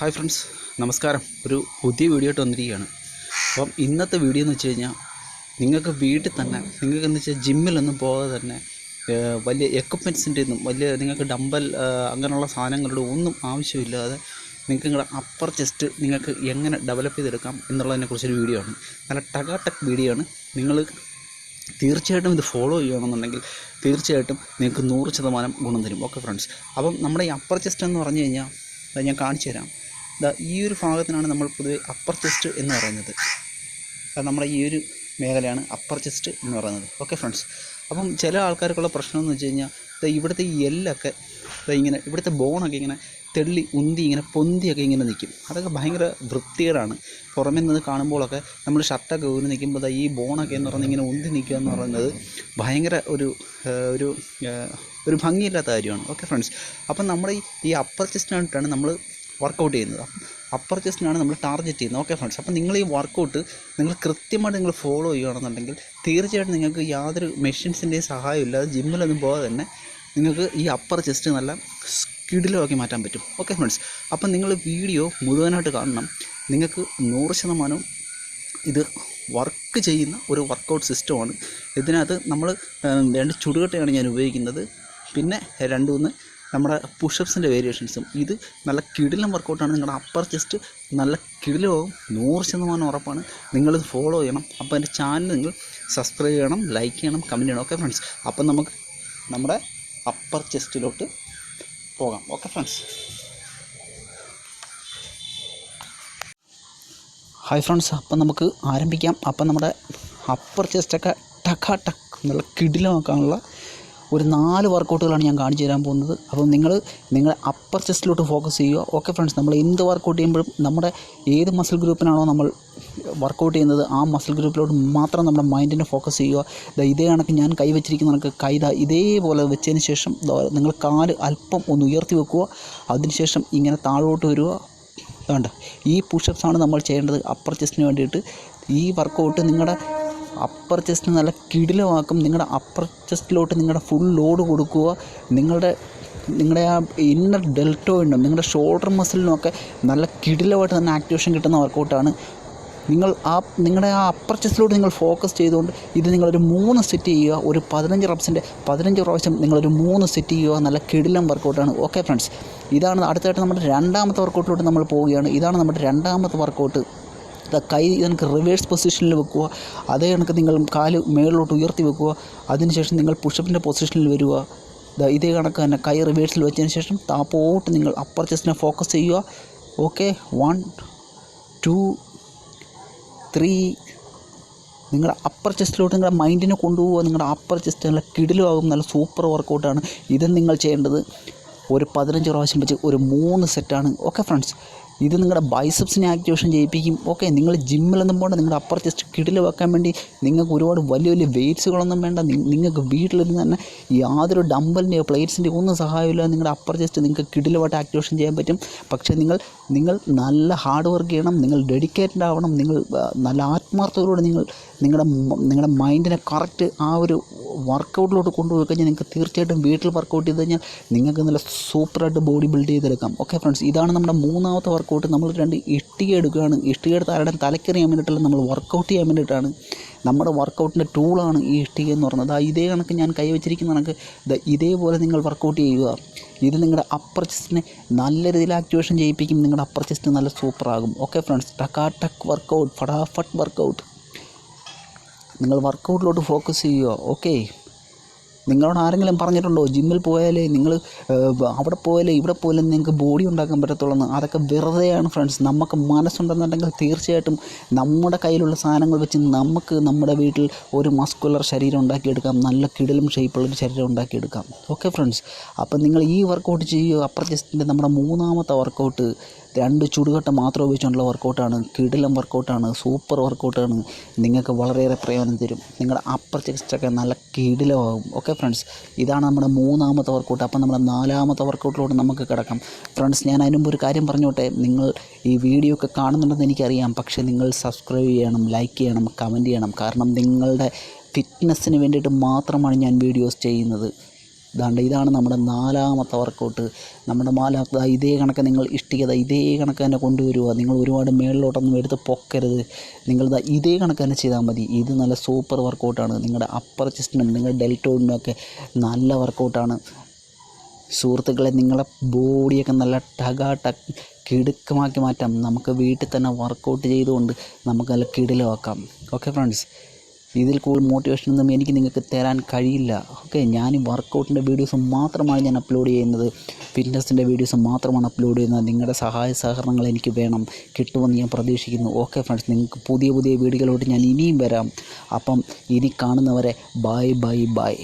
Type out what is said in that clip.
Hi friends നമസ്കാരം. ഒരു പുതിയ വീഡിയോ ആയിട്ട് വന്നിരിക്കുകയാണ്. അപ്പം ഇന്നത്തെ വീഡിയോ എന്ന് വെച്ച് കഴിഞ്ഞാൽ നിങ്ങൾക്ക് വീട്ടിൽ തന്നെ നിങ്ങൾക്ക് എന്ന് വെച്ചാൽ ജിമ്മിലൊന്നും പോകാതെ തന്നെ വലിയ എക്യുപ്മെൻസിന്റെ ഒന്നും വലിയ നിങ്ങൾക്ക് ഡമ്പൽ അങ്ങനെയുള്ള സാധനങ്ങളുടെ ഒന്നും ആവശ്യമില്ലാതെ നിങ്ങൾക്ക് നിങ്ങളുടെ അപ്പർ ചെസ്റ്റ് നിങ്ങൾക്ക് എങ്ങനെ ഡെവലപ്പ് ചെയ്തെടുക്കാം എന്നുള്ളതിനെ കുറിച്ചൊരു വീഡിയോ ആണ്. നല്ല ടകാടക് വീഡിയോ ആണ്. നിങ്ങൾ തീർച്ചയായിട്ടും ഇത് ഫോളോ ചെയ്യുകയാണെന്നുണ്ടെങ്കിൽ തീർച്ചയായിട്ടും നിങ്ങൾക്ക് നൂറ് ശതമാനം ഗുണം തരും. ഓക്കെ ഫ്രണ്ട്സ് അപ്പം നമ്മുടെ ഈ അപ്പർ ചെസ്റ്റ് എന്ന് പറഞ്ഞു കഴിഞ്ഞാൽ അത് ഞാൻ കാണിച്ചു തരാം ഈ ഒരു ഭാഗത്തിനാണ് നമ്മൾ പൊതുവെ അപ്പർ ചെസ്റ്റ് എന്ന് പറയുന്നത്. അത് നമ്മുടെ ഈ ഒരു മേഖലയാണ് അപ്പർ ചെസ്റ്റ് എന്ന് പറയുന്നത്. ഓക്കെ ഫ്രണ്ട്സ് അപ്പം ചില ആൾക്കാർക്കുള്ള പ്രശ്നം എന്ന് വെച്ച് കഴിഞ്ഞാൽ ഇവിടുത്തെ ഈ എല്ലൊക്കെ ഇങ്ങനെ ഇവിടുത്തെ ബോണൊക്കെ ഇങ്ങനെ തെള്ളി ഉന്തി ഇങ്ങനെ പൊന്തിയൊക്കെ ഇങ്ങനെ നിൽക്കും അതൊക്കെ ഭയങ്കര വൃത്തികേടാണ്. പുറമേ നിന്ന് കാണുമ്പോഴൊക്കെ നമ്മൾ ഷർട്ടൊക്കെ ഊരി നിൽക്കുമ്പോൾ ഈ ബോണൊക്കെ എന്ന് പറയുന്നത് ഇങ്ങനെ ഉന്തി നിൽക്കുക എന്ന് പറയുന്നത് ഭയങ്കര ഒരു ഒരു ഒരു ഭംഗിയില്ലാത്ത കാര്യമാണ്. ഓക്കെ ഫ്രണ്ട്സ് അപ്പം നമ്മുടെ ഈ അപ്പർ ചെസ്റ്റിനായിട്ടാണ് നമ്മൾ വർക്കൗട്ട് ചെയ്യുന്നത്. അപ്പർ ചെസ്റ്റിനാണ് നമ്മൾ ടാർഗറ്റ് ചെയ്യുന്നത്. ഓക്കെ ഫ്രണ്ട്സ് അപ്പോൾ നിങ്ങൾ ഈ വർക്കൗട്ട് നിങ്ങൾ കൃത്യമായിട്ട് നിങ്ങൾ ഫോളോ ചെയ്യുകയാണെന്നുണ്ടെങ്കിൽ തീർച്ചയായിട്ടും നിങ്ങൾക്ക് യാതൊരു മെഷീൻസിന്റെയും സഹായം ഇല്ലാതെ ജിമ്മിലൊന്നും പോകാതെ തന്നെ നിങ്ങൾക്ക് ഈ അപ്പർ ചെസ്റ്റ് നല്ല സ്കിഡിലാക്കി മാറ്റാൻ പറ്റും. ഓക്കെ ഫ്രണ്ട്സ് അപ്പം നിങ്ങൾ വീഡിയോ മുഴുവനായിട്ട് കാണണം. നിങ്ങൾക്ക് നൂറ് ശതമാനവും ഇത് വർക്ക് ചെയ്യുന്ന ഒരു വർക്കൗട്ട് സിസ്റ്റമാണ് ഇതിനകത്ത് നമ്മൾ രണ്ട് ചുടുകട്ടയാണ് ഞാൻ ഉപയോഗിക്കുന്നത്. പിന്നെ രണ്ട് മൂന്ന് നമ്മുടെ പുഷപ്സിന്റെ വേരിയേഷൻസും ഇത് നല്ല കിടിലം വർക്കൗട്ടാണ് നിങ്ങളുടെ അപ്പർ ചെസ്റ്റ് നല്ല കിടിലമാകും നൂറ് ശതമാനം ഉറപ്പാണ്. നിങ്ങളിത് ഫോളോ ചെയ്യണം. അപ്പോൾ എന്റെ ചാനൽ നിങ്ങൾ സബ്സ്ക്രൈബ് ചെയ്യണം ലൈക്ക് ചെയ്യണം കമന്റ് ചെയ്യണം. ഓക്കെ ഫ്രണ്ട്സ് അപ്പം നമുക്ക് നമ്മുടെ അപ്പർ ചെസ്റ്റിലോട്ട് പോകാം. ഓക്കെ ഫ്രണ്ട്സ് ഹായ് ഫ്രണ്ട്സ് അപ്പം നമുക്ക് ആരംഭിക്കാം. അപ്പം നമ്മുടെ അപ്പർ ചെസ്റ്റൊക്കെ ടക്ക ടക്ക് നല്ല കിടിലമാക്കാനുള്ള ഒരു നാല് വർക്കൗട്ടുകളാണ് ഞാൻ കാണിച്ചു തരാൻ പോകുന്നത്. അപ്പം നിങ്ങൾ നിങ്ങൾ അപ്പർ ചെസ്റ്റിലോട്ട് ഫോക്കസ് ചെയ്യുക. ഓക്കെ ഫ്രണ്ട്സ് നമ്മൾ എന്ത് വർക്കൗട്ട് ചെയ്യുമ്പോഴും നമ്മുടെ ഏത് മസിൽ ഗ്രൂപ്പിനാണോ നമ്മൾ വർക്കൗട്ട് ചെയ്യുന്നത് ആ മസിൽ ഗ്രൂപ്പിലോട്ട് മാത്രം നമ്മുടെ മൈൻഡിനെ ഫോക്കസ് ചെയ്യുക. ദാ ഇതേ കണക്ക് ഞാൻ കൈ വെച്ചിരിക്കുന്ന കണക്ക് കൈത ഇതേപോലെ വെച്ചതിന് ശേഷം നിങ്ങൾ കാൽ അല്പം ഒന്ന് ഉയർത്തി വെക്കുക. അതിനുശേഷം ഇങ്ങനെ താഴോട്ട് വരിക. വേണ്ട ഈ പുഷപ്സാണ് നമ്മൾ ചെയ്യേണ്ടത് അപ്പർ ചെസ്റ്റിന് വേണ്ടിയിട്ട്. ഈ വർക്കൗട്ട് നിങ്ങളുടെ അപ്പർ ചെസ്റ്റ് നല്ല കിടിലമാക്കും. നിങ്ങളുടെ അപ്പർ ചെസ്റ്റിലോട്ട് നിങ്ങളുടെ ഫുൾ ലോഡ് കൊടുക്കുക. നിങ്ങളുടെ നിങ്ങളുടെ ആ ഇന്നർ ഡെൽറ്റോയിനും നിങ്ങളുടെ ഷോൾഡർ മസിലിനുമൊക്കെ നല്ല കിടിലമായിട്ട് തന്നെ ആക്ടിവേഷൻ കിട്ടുന്ന വർക്കൗട്ടാണ് നിങ്ങൾ ആ നിങ്ങളുടെ ആ അപ്പർ ചെസ്റ്റിലോട്ട് നിങ്ങൾ ഫോക്കസ് ചെയ്തുകൊണ്ട് ഇത് നിങ്ങളൊരു മൂന്ന് സെറ്റ് ചെയ്യുക. ഒരു പതിനഞ്ച് റബ്സിന്റെ പതിനഞ്ച് പ്രാവശ്യം നിങ്ങളൊരു മൂന്ന് സെറ്റ് ചെയ്യുക. നല്ല കിടിലം വർക്കൗട്ടാണ് ഓക്കെ ഫ്രണ്ട്സ് ഇതാണ് അടുത്തായിട്ട് നമ്മുടെ രണ്ടാമത്തെ വർക്കൗട്ടിലോട്ട് നമ്മൾ പോവുകയാണ്. ഇതാണ് നമ്മുടെ രണ്ടാമത്തെ വർക്കൗട്ട് കൈ നിങ്ങൾക്ക് റിവേഴ്സ് പൊസിഷനിൽ വെക്കുക. അതേ കണക്ക് നിങ്ങൾ കാൽ മേളിലോട്ട് ഉയർത്തി വെക്കുക. അതിനുശേഷം നിങ്ങൾ പുഷപ്പിന്റെ പൊസിഷനിൽ വരിക. ഇതേ കണക്ക് തന്നെ. കൈ റിവേഴ്സിൽ വെച്ചതിന് ശേഷം താപ്പോട്ട് നിങ്ങൾ അപ്പർ ചെസ്റ്റിനെ ഫോക്കസ് ചെയ്യുക. ഓക്കെ വൺ ടു ത്രീ നിങ്ങളുടെ അപ്പർ ചെസ്റ്റിലോട്ട് നിങ്ങളുടെ മൈൻഡിനെ കൊണ്ടുപോകുക നിങ്ങളുടെ അപ്പർ ചെസ്റ്റ് നല്ല കിടിലുമാകും. നല്ല സൂപ്പർ വർക്കൗട്ടാണ് ഇതും നിങ്ങൾ ചെയ്യേണ്ടത് ഒരു പതിനഞ്ച് പ്രാവശ്യം വെച്ച് ഒരു മൂന്ന് സെറ്റാണ് ഓക്കെ ഫ്രണ്ട്സ് ഇത് നിങ്ങളുടെ ബൈസപ്സിനെ ആക്ടിവേഷൻ ചെയ്യിപ്പിക്കും. ഓക്കെ നിങ്ങൾ ജിമ്മിലൊന്നും പോകണ്ട നിങ്ങളുടെ അപ്പർ ചെസ്റ്റ് കിടിൽ വെക്കാൻ വേണ്ടി നിങ്ങൾക്ക് ഒരുപാട് വലിയ വലിയ വെയ്റ്റ്സുകളൊന്നും വേണ്ട. നിങ്ങൾക്ക് വീട്ടിലിരുന്ന് തന്നെ യാതൊരു ഡമ്പലിന്റെയോ പ്ലേറ്റ്സിന്റെയോ ഒന്നും സഹായമില്ല നിങ്ങളുടെ അപ്പർ ചെസ്റ്റ് നിങ്ങൾക്ക് കിടിലുമായിട്ട് ആക്ടിവേഷൻ ചെയ്യാൻ പറ്റും. പക്ഷേ നിങ്ങൾ നിങ്ങൾ നല്ല ഹാർഡ് വർക്ക് ചെയ്യണം. നിങ്ങൾ ഡെഡിക്കേറ്റഡ് ആവണം. നിങ്ങൾ നല്ല ആത്മാർത്ഥതയോടെ നിങ്ങൾ നിങ്ങളുടെ നിങ്ങളുടെ മൈൻഡിനെ കറക്റ്റ് ആ ഒരു വർക്കൗട്ടിലോട്ട് കൊണ്ടുപോയി കഴിഞ്ഞാൽ നിങ്ങൾക്ക് തീർച്ചയായിട്ടും വീട്ടിൽ വർക്കൗട്ട് ചെയ്ത് കഴിഞ്ഞാൽ നിങ്ങൾക്ക് നല്ല സൂപ്പറായിട്ട് ബോഡി ബിൽഡ് ചെയ്തെടുക്കാം. ഓക്കെ ഫ്രണ്ട്സ് ഇതാണ് നമ്മുടെ മൂന്നാമത്തെ വർക്കൗട്ട് നമ്മൾ രണ്ട് ഇഷ്ടിക എടുക്കുകയാണ് ഇഷ്ടിക എടുത്ത് ആരുടെ? തലക്കറിയാൻ വേണ്ടിയിട്ടല്ല നമ്മൾ വർക്കൗട്ട് ചെയ്യാൻ വേണ്ടിയിട്ടാണ്. നമ്മുടെ വർക്കൗട്ടിന്റെ ടൂളാണ് ഈ ഇഷ്ടിക എന്ന് പറയുന്നത് ഇതേ കണക്ക് ഞാൻ കൈവച്ചിരിക്കുന്ന കണക്ക്. ഇതേപോലെ നിങ്ങൾ വർക്കൗട്ട് ചെയ്യുക. ഇത് നിങ്ങളുടെ അപ്പർ ചെസ്റ്റിനെ നല്ല രീതിയിൽ ആക്ടിവേഷൻ ചെയ്യിപ്പിക്കും. നിങ്ങളുടെ അപ്പർ ചെസ്റ്റ് നല്ല സൂപ്പറാകും ഓക്കെ ഫ്രണ്ട്സ് ടക്കാ ടക്ക് വർക്കൗട്ട് ഫടാഫട്ട് വർക്കൗട്ട് നിങ്ങൾ വർക്കൗട്ടിലോട്ട് ഫോക്കസ് ചെയ്യുക. ഓക്കെ നിങ്ങളോട് ആരെങ്കിലും പറഞ്ഞിട്ടുണ്ടോ? ജിമ്മിൽ പോയാലേ നിങ്ങൾ അവിടെ പോയാലേ ഇവിടെ പോയാലേ നിങ്ങൾക്ക് ബോഡി ഉണ്ടാക്കാൻ പറ്റത്തുള്ളൂ അതൊക്കെ വെറുതെയാണ് ഫ്രണ്ട്സ് നമുക്ക് മനസ്സുണ്ടെന്നുണ്ടെങ്കിൽ തീർച്ചയായിട്ടും നമ്മുടെ കയ്യിലുള്ള സാധനങ്ങൾ വെച്ച് നമുക്ക് നമ്മുടെ വീട്ടിൽ ഒരു മസ്കുലർ ശരീരം ഉണ്ടാക്കിയെടുക്കാം. നല്ല കിടലും ഷേപ്പുള്ളൊരു ശരീരം ഉണ്ടാക്കിയെടുക്കാം. ഓക്കെ ഫ്രണ്ട്സ് അപ്പം നിങ്ങൾ ഈ വർക്കൗട്ട് ചെയ്യുക. അപ്പർ നമ്മുടെ മൂന്നാമത്തെ വർക്കൗട്ട് രണ്ട് ചുടുകട്ട മാത്രം ഉപയോഗിച്ചുകൊണ്ടുള്ള വർക്കൗട്ടാണ് കിടിലം വർക്കൗട്ടാണ് സൂപ്പർ വർക്കൗട്ടാണ് നിങ്ങൾക്ക് വളരെയേറെ പ്രയോജനം തരും. നിങ്ങളുടെ അപ്പർ ചെസ്റ്റൊക്കെ നല്ല കിടിലമാകും. ഓക്കെ ഫ്രണ്ട്സ് ഇതാണ് നമ്മുടെ മൂന്നാമത്തെ വർക്കൗട്ട് അപ്പം നമ്മുടെ നാലാമത്തെ വർക്കൗട്ടിലൂടെ നമുക്ക് കിടക്കാം. ഫ്രണ്ട്സ് ഞാൻ അതിന് മുമ്പ് ഒരു കാര്യം പറഞ്ഞോട്ടെ? നിങ്ങൾ ഈ വീഡിയോ ഒക്കെ കാണുന്നുണ്ടെന്ന് എനിക്കറിയാം. പക്ഷേ നിങ്ങൾ സബ്സ്ക്രൈബ് ചെയ്യണം ലൈക്ക് ചെയ്യണം കമന്റ് ചെയ്യണം. കാരണം നിങ്ങളുടെ ഫിറ്റ്നസ്സിന് വേണ്ടിയിട്ട് മാത്രമാണ് ഞാൻ വീഡിയോസ് ചെയ്യുന്നത്. ഇതാണ്ട് ഇതാണ് നമ്മുടെ നാലാമത്തെ വർക്കൗട്ട്. നമ്മുടെ നാലാമത്തെ ഇതേ കണക്ക് നിങ്ങൾ ഇഷ്ടികത ഇതേ കണക്ക് തന്നെ കൊണ്ടുവരിക നിങ്ങൾ ഒരുപാട് മേളിലോട്ടൊന്നും എടുത്ത് പൊക്കരുത്. നിങ്ങൾ ഇതേ കണക്ക് തന്നെ ചെയ്താൽ മതി. ഇത് നല്ല സൂപ്പർ വർക്കൗട്ടാണ്. നിങ്ങളുടെ അപ്പർ ചെസ്റ്റിനും നിങ്ങളുടെ ഡെൽറ്റോയിനും ഒക്കെ നല്ല വർക്കൗട്ടാണ്. സുഹൃത്തുക്കളെ നിങ്ങളെ ബോഡിയൊക്കെ നല്ല ടക ടക് കിടുക്കമാക്കി മാറ്റാം. നമുക്ക് വീട്ടിൽ തന്നെ വർക്കൗട്ട് ചെയ്തുകൊണ്ട് നമുക്ക് നല്ല കിടിലമാക്കാം. Okay friends? ഇതിൽ കൂടുതൽ മോട്ടിവേഷൻ ഒന്നും എനിക്ക് നിങ്ങൾക്ക് തരാൻ കഴിയില്ല. ഓക്കെ ഞാൻ വർക്കൗട്ടിന്റെ വീഡിയോസ് മാത്രമാണ് ഞാൻ അപ്ലോഡ് ചെയ്യുന്നത്. ഫിറ്റ്നസിന്റെ വീഡിയോസ് മാത്രമാണ് അപ്ലോഡ് ചെയ്യുന്നത്. നിങ്ങളുടെ സഹായ സഹകരണങ്ങൾ എനിക്ക് വേണം. കിട്ടുമെന്ന് ഞാൻ പ്രതീക്ഷിക്കുന്നു. ഓക്കെ ഫ്രണ്ട്സ് നിങ്ങൾക്ക് പുതിയ പുതിയ വീഡിയോകളോട്ട് ഞാൻ ഇനിയും വരാം. അപ്പം ഇനി കാണുന്നവരെ ബൈ ബൈ ബൈ